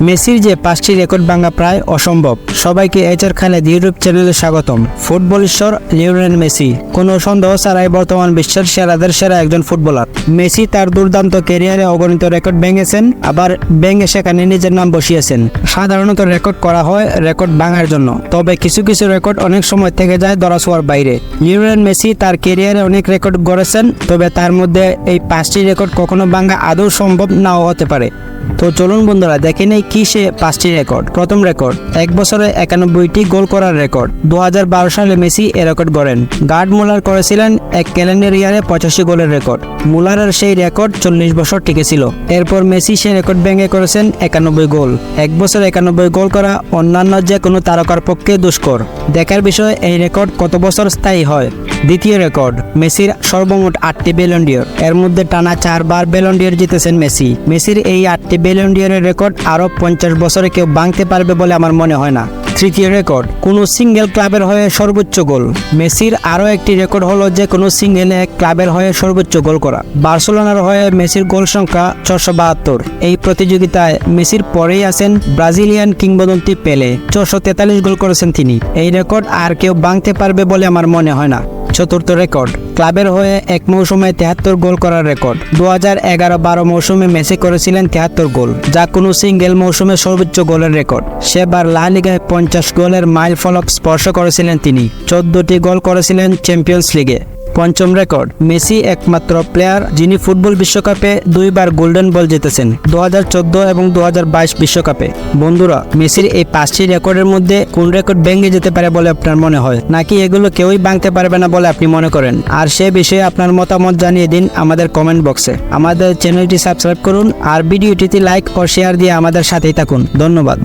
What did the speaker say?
মেসির যে পাঁচটি রেকর্ড ভাঙা প্রায় অসম্ভব। সবাইকে এইচআর খালেদ ইউটিউব চ্যানেলে স্বাগতম। ফুটবল ঈশ্বর লিওনেল মেসি। কোনো সন্দেহ ছাড়াই বর্তমান বিশ্বের সেরাদের সেরা একজন ফুটবলার। মেসি তার দুর্দান্ত ক্যারিয়ারে অগণিত রেকর্ড ভেঙেছেন, আবার ভেঙে সেখানে নিজের নাম বসিয়েছেন। সাধারণত রেকর্ড করা হয় রেকর্ড ভাঙার জন্য, তবে কিছু কিছু রেকর্ড অনেক সময় থেকে যায় দরাছোয়ার বাইরে। লিওনেল মেসি তার ক্যারিয়ারে অনেক রেকর্ড গড়েছেন, তবে তার মধ্যে এই পাঁচটি রেকর্ড কখনো ভাঙা আদৌ সম্ভব নাও হতে পারে। তো চলুন বন্ধুরা, দেখে নেই কি সে পাঁচটি রেকর্ড? প্রথম রেকর্ড, এক বছরে একানব্বইটি গোল করার রেকর্ড। দু হাজার বারো সালে মেসি এ রেকর্ড গড়েন। গার্ড মোলার করেছিলেন এক ক্যালেন্ডার ইয়ারে পঁচাশি গোলের রেকর্ড। মুলারের সেই রেকর্ড চল্লিশ বছর টিকেছিল। এরপর মেসি সেই রেকর্ড ভেঙে করেছেন একানব্বই গোল। এক বছর একানব্বই গোল করা অন্যান্য যে কোনো তারকার পক্ষে দুষ্কর। দেখার বিষয়, এই রেকর্ড কত বছর স্থায়ী হয়? দ্বিতীয় রেকর্ড, মেসির সর্বমোট আটটি বেলন্ডিয়র এর মধ্যে টানা চারবার বেলন্ডিয়র জিতেছেন মেসি। মেসির এই আটটি বেলন্ডিয়রের রেকর্ড আরও পঞ্চাশ বছরে কেউ ভাঙতে পারবে বলে আমার মনে হয় না। তৃতীয় রেকর্ড, কোনো সিঙ্গেল ক্লাবের হয়ে সর্বোচ্চ গোল। মেসির আরও একটি রেকর্ড হলো যে, কোনো সিঙ্গেল এক ক্লাবের হয়ে সর্বোচ্চ গোল করা। বার্সেলোনার হয়ে মেসির গোল সংখ্যা ছশো বাহাত্তর। এই প্রতিযোগিতায় মেসির পরেই আছেন ব্রাজিলিয়ান কিংবদন্তি পেলে। ছশো তেতাল্লিশ গোল করেছেন তিনি। এই রেকর্ড আর কেউ ভাঙতে পারবে বলে আমার মনে হয় না। চতুর্থ রেকর্ড। ক্লাবের হয়ে এক মৌসুমে তেহাত্তর গোল করার রেকর্ড। দু হাজার এগারো বারো মৌসুমে মেসি করেছিলেন তেহাত্তর গোল। যা কোনো সিঙ্গেল মৌসুমে সর্বোচ্চ গোলের রেকর্ড। সেবার লা লিগায় পঞ্চাশ গোলের মাইল ফলক স্পর্শ করেছিলেন তিনি। চোদ্দটি গোল করেছিলেন চ্যাম্পিয়ন্স লিগে। পঞ্চম রেকর্ড। মেসি একমাত্র প্লেয়ার যিনি ফুটবল বিশ্বকাপে দুইবার গোল্ডেন বল জিতেছেন দু হাজার চোদ্দ এবং দু বিশ্বকাপে। বন্ধুরা, মেসির এই পাঁচটি রেকর্ডের মধ্যে কোন রেকর্ড ভেঙে যেতে পারে বলে আপনার মনে হয়? নাকি এগুলো কেউই ভাঙতে পারবে না বলে আপনি মনে করেন? আর সে বিষয়ে আপনার মতামত জানিয়ে দিন আমাদের কমেন্ট বক্সে। আমাদের চ্যানেলটি সাবস্ক্রাইব করুন আর ভিডিওটিতে লাইক ও শেয়ার দিয়ে আমাদের সাথেই থাকুন। ধন্যবাদ।